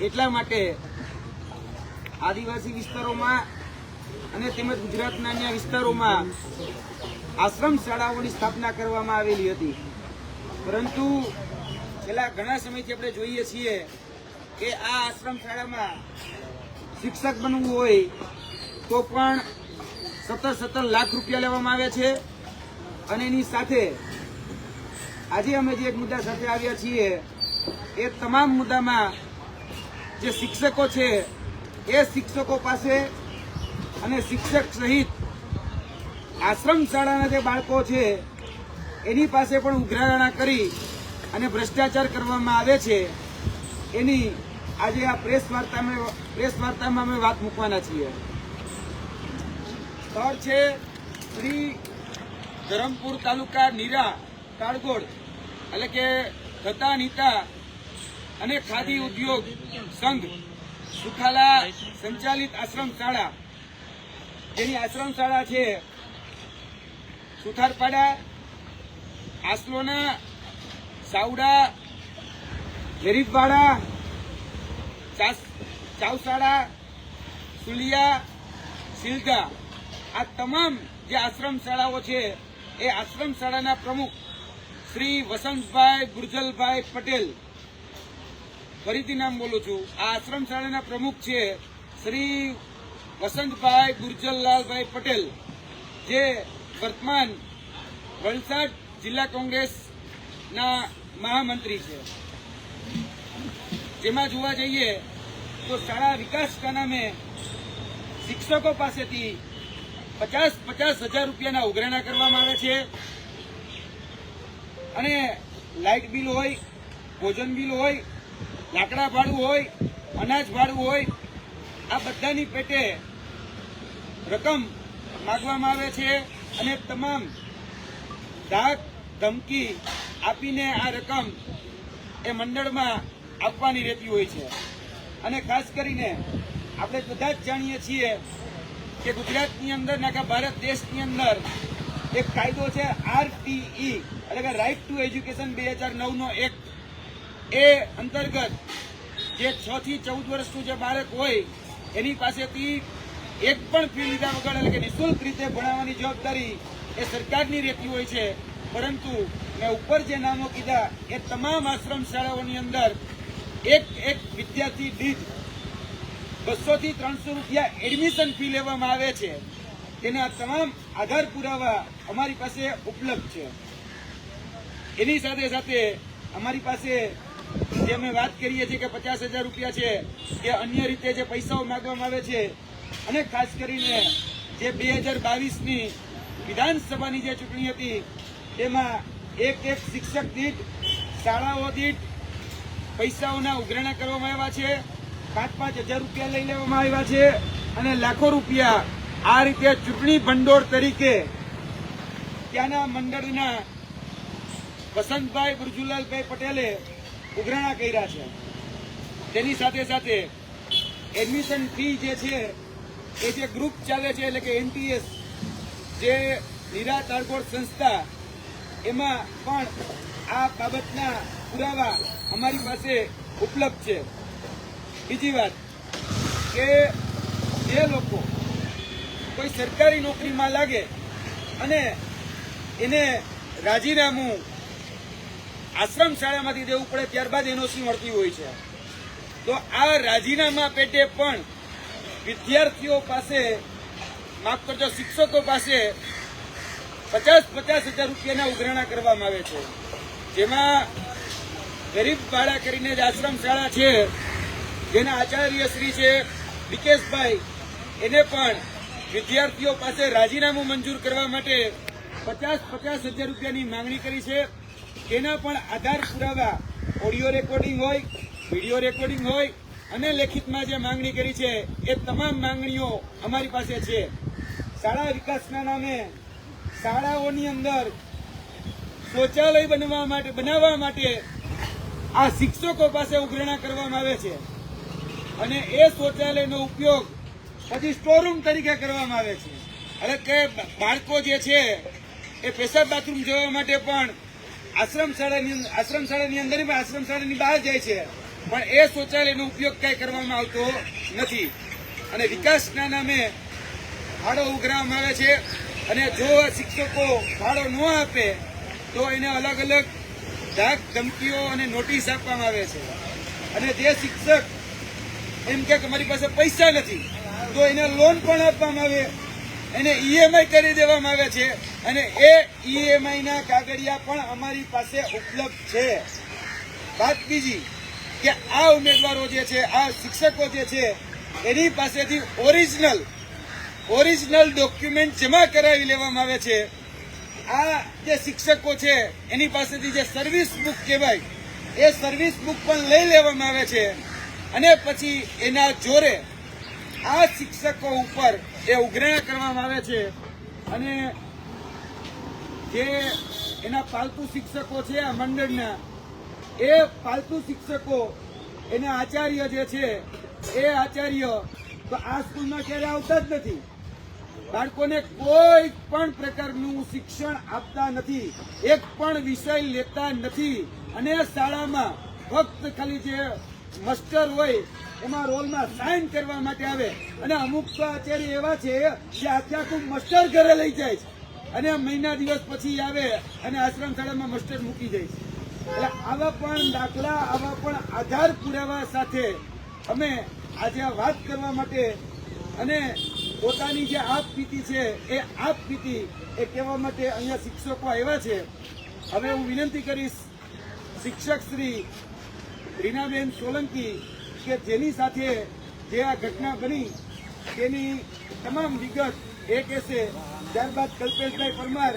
એટલા માટે આદિવાસી વિસ્તારોમાં અને તેમજ ગુજરાતના અન્ય વિસ્તારોમાં આશ્રમ શાળાઓની સ્થાપના કરવામાં આવેલી હતી. પરંતુ છેલ્લા ઘણા સમયથી આપણે જોઈએ છીએ કે આ આશ્રમ શાળામાં શિક્ષક બનવું હોય તો પણ સત્તર સત્તર લાખ રૂપિયા લેવામાં આવે છે અને એની સાથે આજે અમે જે એક મુદ્દા સાથે આવ્યા છીએ એ તમામ મુદ્દામાં જે શિક્ષકો છે, એ શિક્ષકો પાસે અને શિક્ષક સહિત આશ્રમ શાળાના જે બાળકો છે, એની પાસે પણ ઉઘરાણા કરી અને ભ્રષ્ટાચાર કરવામાં આવે છે. એની આજે આ પ્રેસ વાર્તામાં પ્રેસ વાર્તામાં અમે વાત મૂકવાના છીએ. સ્થળ છે શ્રી ધરમપુર તાલુકા નીરા કાળગોળ એટલે કે ગતા નીતા અને ખાદી ઉદ્યોગ સંઘ સુખાલા સંચાલિત આશ્રમ શાળા. જેની આશ્રમ શાળા છે સુથારપાડા, આસલોના સાવડા ચાસ- ચાવસાડા સુલિયા સિલગા આ તમામ જે આશ્રમ શાળાઓ છે એ આશ્રમ શાળાના પ્રમુખ શ્રી વસંતભાઈ ગુર્જલભાઈ પટેલ ફરીથી નામ બોલું છું. આ આશ્રમ શાળાના પ્રમુખ છે શ્રી વસંતભાઈ ગુર્જરલાલભાઈ પટેલ, જે વર્તમાન વલસાડ જિલ્લા કોંગ્રેસના મહામંત્રી છે. જેમાં જોવા જઈએ તો શાળા વિકાસના નામે શિક્ષકો પાસેથી પચાસ પચાસ હજાર રૂપિયાના ઉઘરાણા કરવામાં આવે છે. અને લાઇટ બિલ હોય, ભોજન બિલ હોય લાકડા ભાડું હોય, અનાજ ભાડું હોય, આ બધાની પેટે રકમ માગવામાં આવે છે અને તમામ ધાક ધમકી આપીને આ રકમ એ મંડળમાં આપવાની રહેતી હોય છે. અને ખાસ કરીને આપણે બધા જ જાણીએ છીએ કે ગુજરાતની અંદર ને ભારત દેશની અંદર એક કાયદો છે આરટીઈ એટલે કે રાઇટ ટુ એજ્યુકેશન બે હજાર નવનો એક એ અંતર્ગત જે છ થી ચૌદ વર્ષનું જે બાળક હોય, એની પાસેથી એક પણ ફી લીધા વગર, એટલે કે નિઃશુલ્ક રીતે ભણાવવાની જવાબદારી એ સરકારની રહેતી હોય છે. પરંતુ મેં ઉપર જે નામો કીધા, એ તમામ આશ્રમ શાળાઓની અંદર એક એક વિદ્યાર્થી દીઠ બસો થી ત્રણસો રૂપિયા એડમિશન ફી લેવામાં આવે છે. તેના તમામ આધાર પુરાવા અમારી પાસે ઉપલબ્ધ છે. એની સાથે સાથે અમારી પાસે જે અમે વાત કરીએ છીએ કે પચાસ હજાર રૂપિયા છે કે અન્ય રીતે જે પૈસાઓ માગવામાં આવે છે, અને ખાસ કરીને જે બે હજાર બાવીસની વિધાનસભાની જે ચૂંટણી હતી તેમાં એક એક શિક્ષક દીઠ, શાળાઓ દીઠ પૈસાઓના ઉઘરાણા કરવામાં આવ્યા છે પાંચ પાંચ હજાર રૂપિયા લઈ લેવામાં આવ્યા છે, અને લાખો રૂપિયા આ રીતે ચૂંટણી ભંડોળ તરીકે ત્યાંના મંડળના વસંતભાઈ બુરજુલાલભાઈ પટેલે ઉઘરાણા કર્યા છે. તેની સાથે સાથે એડમિશન ફી જે છે, એ જે ગ્રુપ ચાલે છે, એટલે કે એનટીએસ જે નીરા તાળગોળ સંસ્થા, એમાં પણ આ બાબતના પુરાવા અમારી પાસે ઉપલબ્ધ છે. બીજી વાત કે જે લોકો કોઈ સરકારી નોકરીમાં લાગે અને એને રાજીનામું આશ્રમ શાળામાંથી દેવું પડે ત્યારબાદ એનઓસી મળતી હોય છે. તો આ રાજીનામા પેટે પણ વિદ્યાર્થીઓ પાસે, માફ કરજો, શિક્ષકો પાસે પચાસ પચાસ હજાર રૂપિયાના ઉઘરાણા કરવામાં આવે છે. જેમાં ગરીબ ભાડા કરીને જ આશ્રમ શાળા છે, જેના આચાર્ય શ્રી છે વિકેશભાઈ એને પણ વિદ્યાર્થીઓ પાસે રાજીનામું મંજૂર કરવા માટે પચાસ પચાસ હજાર રૂપિયાની માંગણી કરી છે. તેના પણ આધાર પુરાવા ઓડિયો રેકોર્ડિંગ હોય, વીડિયો રેકોર્ડિંગ હોય અને લેખિતમાં જે માંગણી કરી છે એ તમામ માંગણીઓ અમારી પાસે છે. શાળા વિકાસના નામે શાળાઓની અંદર શૌચાલય બનવા માટે, બનાવવા માટે આ શિક્ષકો પાસે ઉઘરણા કરવામાં આવે છે. અને એ શૌચાલયનો ઉપયોગ પછી સ્ટોરરૂમ તરીકે કરવામાં આવે છે. એટલે કે બાળકો જે છે એ પેશાબ બાથરૂમ જવા માટે પણ આશ્રમ શાળાની આશ્રમ શાળાની અંદર પણ આશ્રમ શાળાની બહાર જાય છે. પણ એ શૌચાલયનો ઉપયોગ કઈ કરવામાં આવતો નથી. અને વિકાસના નામે ભાડો ઉઘરાવવામાં આવે છે. અને જો શિક્ષકો ભાડો ન આપે, તો એને અલગ અલગ ધાક ધમકીઓ અને નોટિસ આપવામાં આવે છે. અને જે શિક્ષક એમ કે અમારી પાસે પૈસા નથી, તો એને લોન પણ આપવામાં આવે. એને ઈએમઆઈ કરી દેવામાં આવે છે. અને એ ઈએમઆઈ ના કાગળિયા પણ અમારી પાસે ઉપલબ્ધ છે. વાત બીજી, કે આ ઉમેદવારો જે છે, આ શિક્ષકો જે છે, એની પાસેથી ઓરિજિનલ ઓરિજિનલ ડોક્યુમેન્ટ જમા કરાવી લેવામાં આવે છે. આ જે શિક્ષકો છે, એની પાસેથી જે સર્વિસ બુક કહેવાય, એ સર્વિસ બુક પણ લઈ લેવામાં આવે છે. અને પછી એના જોરે આ શિક્ષકો ઉપર એ ઉઘરાણા કરવામાં આવે છે અને જે એના પાલતુ શિક્ષકો છે આ મંડળના, એ પાલતુ શિક્ષકો, એના આચાર્ય જે છે, એ આચાર્ય તો આ સ્કૂલમાં ક્યારે આવતા જ નથી. બાળકોને કોઈ પણ પ્રકારનું શિક્ષણ આપતા નથી, એક પણ વિષય લેતા નથી. અને શાળામાં ફક્ત ખાલી જે માસ્ટર હોય એમાં રોલમાં સાઇન કરવા માટે આવે. અને અમુક અત્યારે એવા છે જે આખે આખું મસ્ટર ઘરે લઈ જાય છે. અને મહિના દિવસ પછી આવે અને આશ્રમ શાળામાં મસ્ટર મૂકી જાય છે. એટલે આવા પણ દાખલા, આવા પણ આધાર પુરાવા સાથે અમે આજે આ વાત કરવા માટે અને પોતાની જે આપ પીતી છે, એ આપ પીતી એ કહેવા માટે અહીંયા શિક્ષકો આવ્યા છે. હવે હું વિનંતી કરીશ શિક્ષક શ્રી રીનાબેન સોલંકી કે જેની સાથે જે આ ઘટના બની, તેની તમામ વિગત એ કહેશે ત્યારબાદ કલ્પેશભાઈ પરમાર,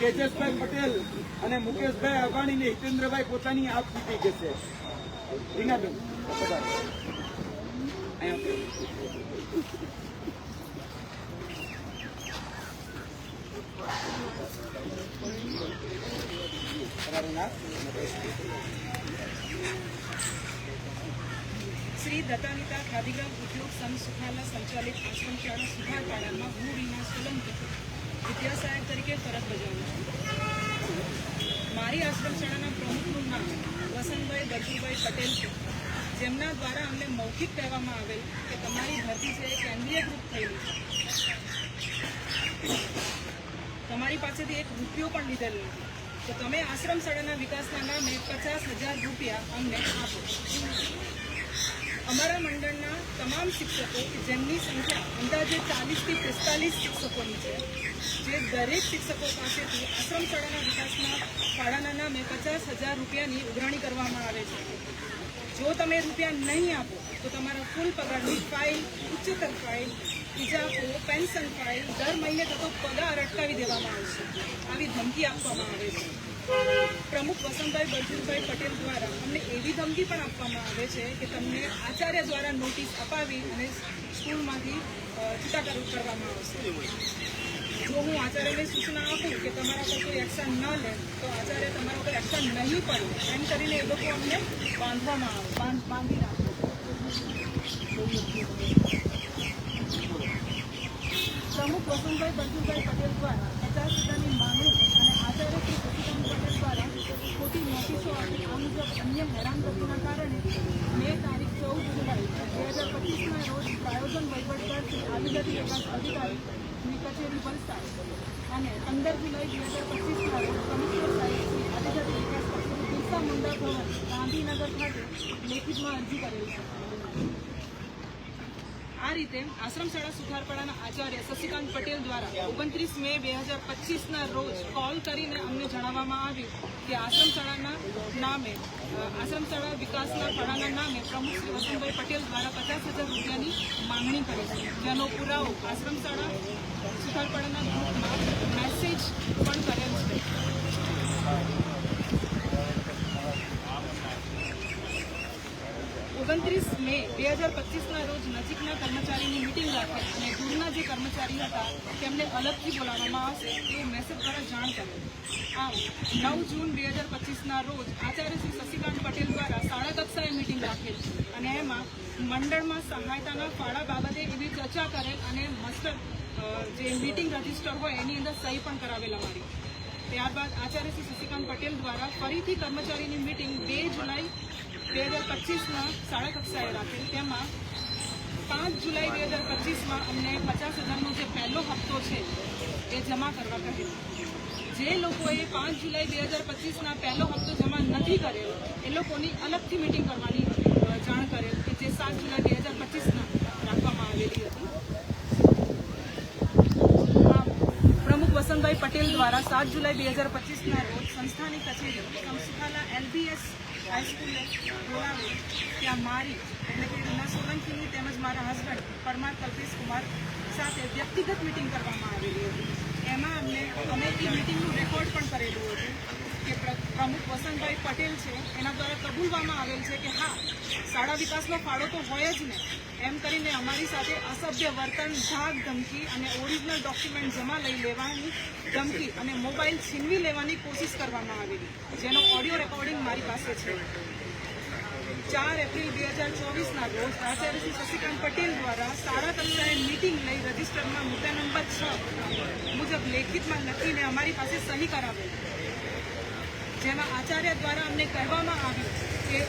તેજસભાઈ પટેલ અને મુકેશભાઈ અંબાણીને હિતેન્દ્રભાઈ પોતાની આપ પીતી જશે. રીનાબેન તમારું નામ શ્રી દત્તાનિતા ખાદીગ્રામ ઉદ્યોગ સંઘ સુખાલા સંચાલિત આશ્રમ શાળા સુધારપાડામાં હું રીના સોલંકી, વિદ્યા સહાયક તરીકે ફરજ બજાવું છું. મારી આશ્રમ શાળાના પ્રમુખનું નામ વસંતભાઈ દર્શુભાઈ પટેલ છે. જેમના દ્વારા અમને મૌખિક કહેવામાં આવેલ કે તમારી ભરતી છે એ કેન્દ્રીયકૃત થયેલી છે. તમારી પાસેથી એક રૂપિયો પણ લીધેલો નથી. તો તમે આશ્રમ શાળાના વિકાસના નામે પચાસ હજાર રૂપિયા અમને આપો. અમારા મંડળના તમામ શિક્ષકો જેમની સંખ્યા અંદાજે ચાલીસથી પિસ્તાલીસ શિક્ષકોની છે, જે દરેક શિક્ષકો પાસેથી આશ્રમ શાળાના વિકાસમાં શાળાના નામે પચાસ હજાર રૂપિયાની ઉઘરાણી કરવામાં આવે છે. જો તમે રૂપિયા નહીં આપો, તો તમારા ફૂલ પગારની ફાઇલ, ઉચ્ચતર ફાઇલ ઇજાકો પેન્શન ફાઇલ દર મહિને થતો પગાર અટકાવી દેવામાં આવશે. આવી ધમકી આપવામાં આવે છે. પ્રમુખ વસંતભાઈ બળજીભાઈ પટેલ દ્વારા અમને એવી ધમકી પણ આપવામાં આવે છે કે તમને આચાર્ય દ્વારા નોટિસ અપાવી અને સ્કૂલમાંથી અ, કરવામાં આવશે. જો હું આચાર્યને સૂચના આપું કે તમારા પર કોઈ એક્શન ન લે તો આચાર્ય તમારા પર એક્શન નહીં પડે એમ કરીને એ લોકો અમને બાંધવામાં આવે બાંધી રાખે પ્રમુખ વસંતભાઈ બળજીભાઈ પટેલ દ્વારા પચાસ હજારની માંગણી અને આચાર્ય શ્રી સતીકાંત પટેલ દ્વારા ખોટી નોટિસો અન્ય હેરાનગતિના કારણે મે તારીખ ચૌદ જુલાઈ બે હજાર પચીસના રોજ પ્રાયોજન વહીવટ કરતી આદિજાતિ વિકાસ અધિકારીની કચેરી વલસાડ અને પંદર જુલાઈ બે હજાર પચીસના રોજ કમિશનર સાહેબ આદિજાતિ વિકાસ કચેરી બિરસા મુંડા ભવન ગાંધીનગર ખાતે લેખિતમાં અરજી કરેલ છે. આ રીતે આશ્રમ શાળા સુધારપાડાના આચાર્ય શશિકાંત પટેલ દ્વારા ઓગણત્રીસ મે બે હજાર પચીસના રોજ કોલ કરીને અમને જણાવવામાં આવ્યું કે આશ્રમ શાળાના નામે આશ્રમ શાળા વિકાસના ફાળાના નામે પ્રમુખ શ્રી વસંતભાઈ પટેલ દ્વારા પચાસ હજાર રૂપિયાની માંગણી કરી છે. જેનો પુરાવો આશ્રમ શાળા સુધારપાડાના ગ્રુપમાં મેસેજ પણ કરેલ છે. ઓગણત્રીસ મે બે હજાર પચીસના રોજ નજીકના કર્મચારીની મિટિંગ રાખે અને દૂરના જે કર્મચારી હતા, તેમને અલગથી બોલાવવામાં આવશે એવું મેસેજ દ્વારા જાણ કરી. આમ, નવ જૂન બે હજાર પચીસના રોજ આચાર્ય શ્રી શશિકાંત પટેલ દ્વારા શાળા કક્ષાએ મિટિંગ રાખેલ અને એમાં મંડળમાં સહાયતાના ફાળા બાબતે એવી ચર્ચા કરેલ અને મસ્ટર જે મિટિંગ રજિસ્ટર હોય એની અંદર સહી પણ કરાવેલ અમારી ત્યારબાદ આચાર્ય શ્રી શશિકાંત પટેલ દ્વારા ફરીથી કર્મચારીની મિટિંગ બે જુલાઈ બે હજાર પચીસમાં શાળા કક્ષાએ રાખેલ તેમાં પાંચ જુલાઈ બે હજાર પચીસમાં અમને પચાસ હજારનો જે પહેલો હપ્તો છે એ જમા કરવા કહેલું જે લોકોએ પાંચ જુલાઈ બે હજાર પચીસના પહેલો હપ્તો જમા નથી કર્યો, એ લોકોની અલગથી મિટિંગ કરવાની જાણ કરેલ કે જે સાત જુલાઈ બે હજાર પચીસના રાખવામાં આવેલી હતી. પ્રમુખ વસંતભાઈ પટેલ દ્વારા સાત જુલાઈ બે હજાર પચીસના રોજ સંસ્થાની કચેરી સંસ્થાના એલબીએસ હાઈસ્કૂલે બોલાવી, ત્યાં મારી, એટલે કે રીના સોલંકીની તેમજ મારા હસબન્ડ પરમાર કલ્પેશ કુમાર સાથે વ્યક્તિગત મિટિંગ કરવામાં આવેલી હતી. એમાં અમને, અમે મિટિંગનું રેકોર્ડ પણ કરેલું હતું. કે પ્રમુખ વસંતભાઈ પટેલ છે, એના દ્વારા કબૂલવામાં આવેલ છે કે હા, શાળા વિકાસનો ફાળો તો હોય જ ને. એમ કરીને અમારી સાથે અસભ્ય વર્તન, ધાક, ધમકી અને ઓરિજિનલ ડોક્યુમેન્ટ જમા લઈ લેવાની ધમકી અને મોબાઈલ છીનવી લેવાની કોશિશ કરવામાં આવેલી જેનો ઓડિયો રેકોર્ડિંગ મારી પાસે છે. ચાર એપ્રિલ બે હજાર ચોવીસના રોજ આચાર્ય શશિકાંત પટેલ દ્વારા શાળા કક્ષાએ મીટિંગ લઈ રજિસ્ટરમાં મુદ્દા નંબર છ મુજબ લેખિતમાં લખીને અમારી પાસે સહી કરાવેલ. જેમાં આચાર્ય દ્વારા અમને કહેવામાં આવ્યું કે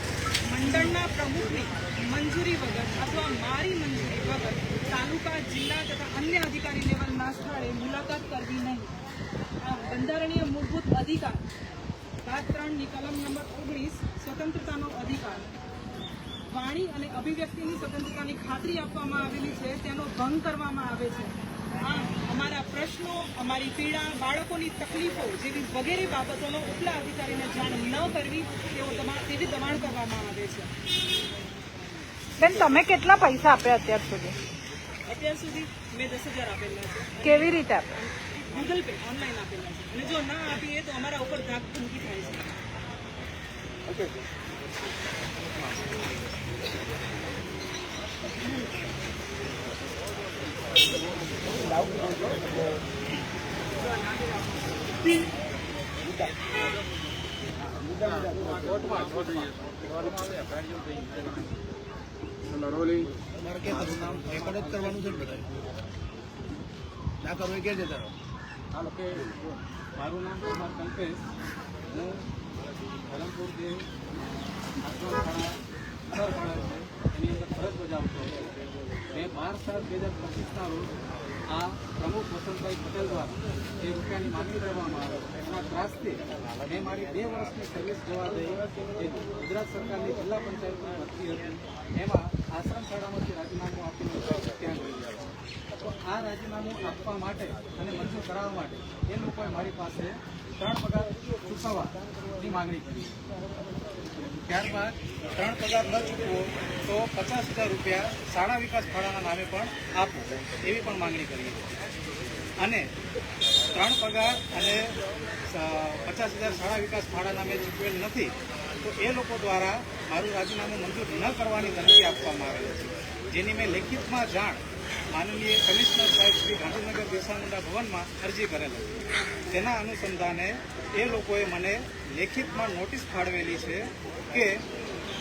મંડળના પ્રમુખની મંજૂરી વગર અથવા મારી મંજૂરી વગર તાલુકા, જિલ્લા તથા અન્ય અધિકારી લેવલના સ્થળે મુલાકાત કરવી નહીં. આ બંધારણીય મૂળભૂત અધિકાર, ભાગ ત્રણની કલમ નંબર ઓગણીસ, સ્વતંત્રતાનો અધિકાર. વાણી અને અભિવ્યક્તિની સ્વતંત્રતાની ખાતરી આપવામાં આવેલી છે, તેનો ભંગ કરવામાં આવે છે. આમ અમારા પ્રશ્નો અમારી પીડા બાળકોની તકલીફો જેવી વગેરે બાબતોનો ઉપલા અધિકારીને જાણ ન કરવી તેવો તેવી દબાણ કરવામાં આવે છે. બેન તમે કેટલા પૈસા આપ્યા અત્યાર સુધી? અત્યાર સુધી મેં દસ હજાર આપેલા છે. કેવી રીતે આપ્યા? ગૂગલ પે ઓનલાઈન આપેલા છે. અને જો ના આપીએ તો અમારા ઉપર ધાક ધમકી થાય છે. તમારે ક્યાં કરવું નામ રેકોર્ડ જ કરવાનું છે ને બધાએ ના કરવું એ ક્યાં જતા રહો હાલો કે મારું નામ કુમાર કલ્પેશ હું ધરમપુર જે આશ્રમશાળા સરશાળા છે એની અંદર ફરજ બજાવતો મેં બાર સાત બે હજાર પચીસના રોજ આ પ્રમુખ વસંતભાઈ પટેલ દ્વારા જે રૂપિયાની માંગણી કરવામાં આવે એના ત્રાસથી મેં મારી બે વર્ષની સર્વિસ જોવા દઈ એ ગુજરાત સરકારની જિલ્લા પંચાયતની ભરતી હતી, એમાં આશ્રમ શાળામાંથી રાજીનામું આપીને ત્યાં ગઈ તો આ રાજીનામું આપવા માટે અને મંજૂર કરાવવા માટે એ લોકોએ મારી પાસે ત્રણ પગાર ચૂકવવાની માંગણી કરી. ત્યારબાદ ત્રણ પગાર ન ચૂકવો તો પચાસ હજાર રૂપિયા શાળા વિકાસ ફાળાના નામે પણ આપો એવી પણ માંગણી કરી અને ત્રણ પગાર અને પચાસ હજાર શાળા વિકાસ ફાળા નામે ચૂકવેલ નથી, તો એ લોકો દ્વારા મારું રાજીનામું મંજૂર ન કરવાની ધમકી આપવામાં આવેલ છે. જેની મેં લેખિતમાં જાણ માનનીય કમિશનર સાહેબ શ્રી ગાંધીનગર બિરસા ભવનમાં અરજી કરેલ. હતી તેના અનુસંધાને એ લોકોએ મને લેખિતમાં નોટિસ ફાળવેલી છે કે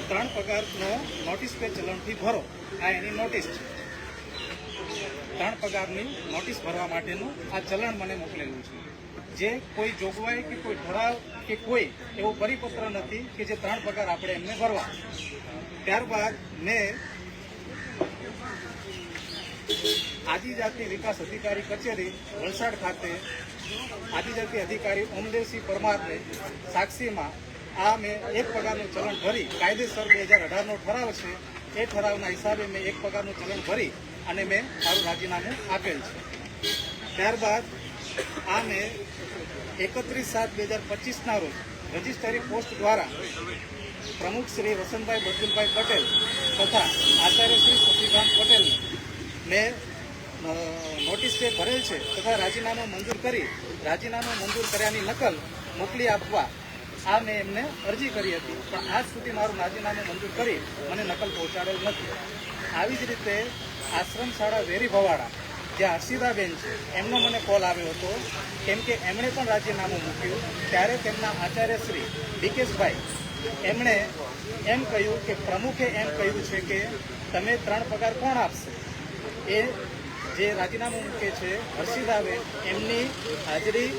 ત્રણ પગારનો નોટિસ પે ચલણથી ભરો. આ એની નોટિસ છે. ત્રણ પગારની નોટિસ ભરવા માટેનું આ ચલણ મને મોકલેલું છે. જે કોઈ જોગવાઈ કે કોઈ ઠરાવ કે કોઈ એવો પરિપત્ર નથી કે જે ત્રણ પગાર આપણે એમને ભરવા. ત્યારબાદ મેં આદિજાતિ વિકાસ અધિકારી કચેરી, વલસાડ ખાતે આદિજાતિ અધિકારી ઓમદેવસિંહ પરમારને સાક્ષીમાં આ મેં એક પગારનું ચલણ ભરી, કાયદેસર બે હજાર અઢારનો ઠરાવ છે. એ ઠરાવના હિસાબે મેં એક પગારનું ચલણ ભરી અને મેં મારું રાજીનામું આપેલ છે. ત્યારબાદ આ મેં એકત્રીસ સાત બે હજાર પચીસના રોજ રજિસ્ટરી પોસ્ટ દ્વારા પ્રમુખ શ્રી વસંતભાઈ બચુલભાઈ પટેલ તથા આચાર્ય શ્રી શશિકાંત પટેલને મેં નોટિસ જે ભરેલ છે તથા રાજીનામું મંજૂર કરી, રાજીનામું મંજૂર કર્યાની નકલ મોકલી આપવા, આ મેં એમને અરજી કરી હતી. પણ આજ સુધી મારું રાજીનામું મંજૂર કરી મને નકલ પહોંચાડેલ નથી. આવી જ રીતે આશ્રમ શાળા વેરી ભવાડા જે હર્ષિદાબેન છે, એમનો મને કોલ આવ્યો હતો. કેમ કે એમણે પણ રાજીનામું મૂક્યું. ત્યારે તેમના આચાર્ય શ્રી ડીકેશભાઈ, એમણે એમ કહ્યું કે પ્રમુખે એમ કહ્યું છે કે તમે ત્રણ પગાર કોણ આપશે? એ જે રાજીનામું મૂકે છે હર્ષિદાબેન, એમની હાજરી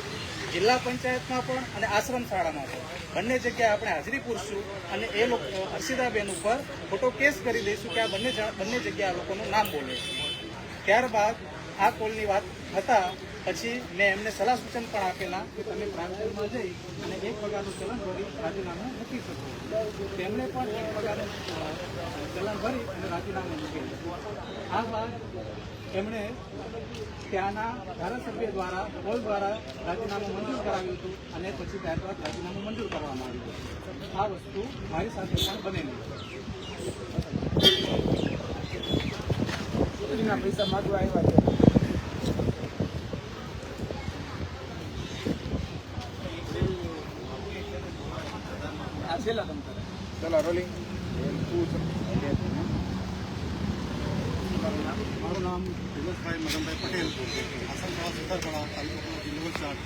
જિલ્લા પંચાયતમાં પણ અને આશ્રમ શાળામાં પણ. બંને જગ્યાએ આપણે હાજરી પૂરશું અને એ લોકો, હર્ષિદાબેન ઉપર ખોટો કેસ કરી દઈશું કે આ બંને બંને જગ્યાએ આ લોકોનું નામ બોલે છે. ત્યારબાદ આ કોલની વાત થતા પછી મેં એમને સલાહ સૂચન પણ આપેલા કે તમે પ્રાંતમાં જઈ અને એક પગારનું ચલણ ભરી રાજીનામું મૂકી શકો. તેમણે પણ એક પગારનું ચલણ ભરી અને રાજીનામું મૂકી આ બાદ એમણે ત્યાંના ધારાસભ્ય દ્વારા બોલ દ્વારા રાજીનામું મંજૂર કરાવ્યું હતું અને પછી ત્યારબાદ રાજીનામું મંજૂર કરવામાં આવ્યું આ વસ્તુ મારી સાથે પણ બનેલી પૈસા માગવા આવ્યા છે આ છેલ્લા તમ તારે ચલા રોલિંગ મારું નામ દિનેશભાઈ મદનભાઈ પટેલ આસનસોડા સુથારપાડા તાલુકો જિલ્લો વલસાડ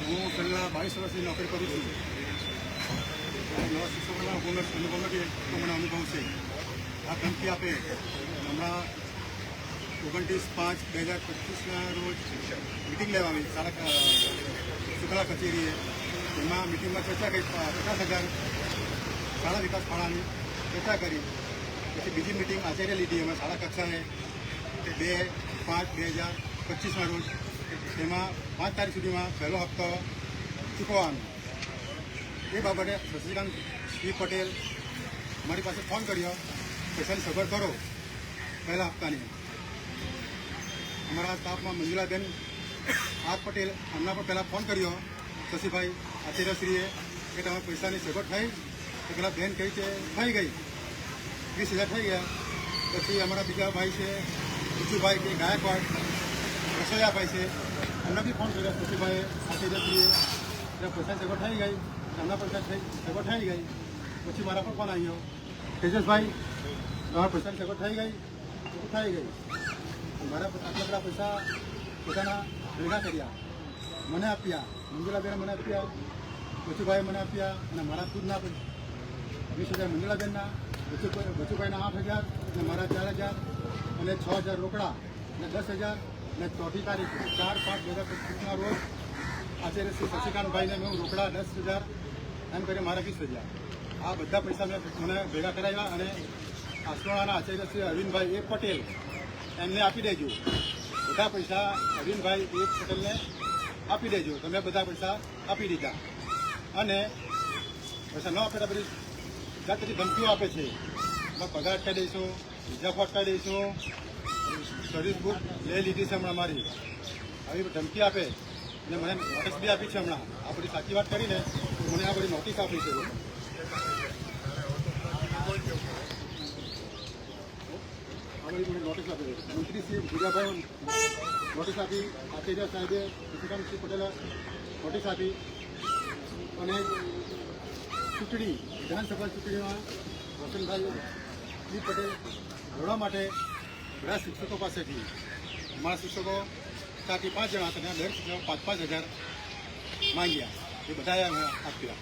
હું છેલ્લા બાવીસ વર્ષની નોકરી કરું છું નવા શિક્ષકોના અનુભવ અનુભવ નથી તો મને અનુભવ છે આ ધમકી આપે હમણાં ઓગણત્રીસ પાંચ બે હજાર પચીસના રોજ મિટિંગ લેવાની શાળા શુક્લા કચેરીએ એમાં મિટિંગમાં ચર્ચા કરી પચાસ હજાર શાળા વિકાસ ફાળાની ચર્ચા કરી. પછી બીજી મિટિંગ આચાર્ય લીધી અમે શાળા કક્ષાએ. બે પાંચ બે હજાર પચીસના રોજ. તેમાં પાંચ તારીખ સુધીમાં પહેલો હપ્તો ચૂકવવાનો. એ બાબતે શશિકાંત શ્રી પટેલ મારી પાસે ફોન કર્યો. પૈસાની સગવડ કરો. પહેલા હપ્તાની. અમારા સ્ટાફમાં મંજુલાબેન આર પટેલ એમના પણ પહેલાં ફોન કર્યો. શશીભાઈ આચાર્યશ્રીએ કે તમારે પૈસાની સગવડ થઈ. તો પેલા બેન કહી છે, થઈ ગઈ. વીસ હજાર થઈ ગયા. પછી અમારા બીજા ભાઈ છે વિજુભાઈ કે ગાયકવાડ રસોઈયાભાઈ છે, એમને બી ફોન કર્યો. શશીભાઈએ આચાર્યશ્રીએ એટલે પૈસા સગવડ થઈ ગઈ. એમના પૈસા સગવડ થઈ ગઈ. પછી મારા પર ફોન આવ્યો. તેજસભાઈ, તમારા પૈસાની સગવડ થઈ ગઈ? થઈ ગઈ? મારા આટલા બધા પૈસા પોતાના ભેગા કર્યા. મને આપ્યા. મંજુલાબેને મને આપ્યા. બચુભાઈએ મને આપ્યા. અને મારા ખુદના પણ વીસ હજાર મંગળાબેનના બચુભાઈ બચુભાઈના આઠ હજાર અને મારા ચાર હજાર અને છ હજાર રોકડા અને દસ હજાર અને ચોથી તારીખ ચાર પાંચ બે હજાર પચીસના રોજ આચાર્ય શ્રી શશિકાંતભાઈને મેં રોકડા દસ હજાર એમ કરી મારા વીસ હજાર. આ બધા પૈસા મેં મને ભેગા કરાવ્યા અને આસવાળાના આચાર્ય શ્રી અરવિંદભાઈ એ પટેલ એમને આપી દેજો. બધા પૈસા અરવિંદભાઈ એ પટેલને આપી દેજો. તમે બધા પૈસા આપી દીધા. અને પૈસા ન આપે તો બધી જાત બધી ધમકીઓ આપે છે. એમાં પગાર અટકાવી દઈશું બીજા અટકાઈ દઈશું સર્વિસ બુક લઈ લીધી છે હમણાં મારી. આવી ધમકી આપે. અને મને નોટિસ બી આપી છે હમણાં. આ બધી સાચી વાત કરીને મને આ બધી નોટિસ આપી છે. આ નોટિસ આપી છે. મંત્રી શ્રી ભૂજાભાઈ નોટિસ આપી. આચાર્ય સાહેબે શ્રી પટેલે નોટિસ આપી. અને ચૂંટણી, વિધાનસભા ચૂંટણીમાં વસંતભાઈ શ્રી પટેલ લડવા માટે બધા શિક્ષકો પાસેથી, અમારા શિક્ષકો ચારથી પાંચ જણા હતા દર શિક્ષકો પાંચ પાંચ હજાર માંગ્યા. એ બધાએ અમે આપ્યા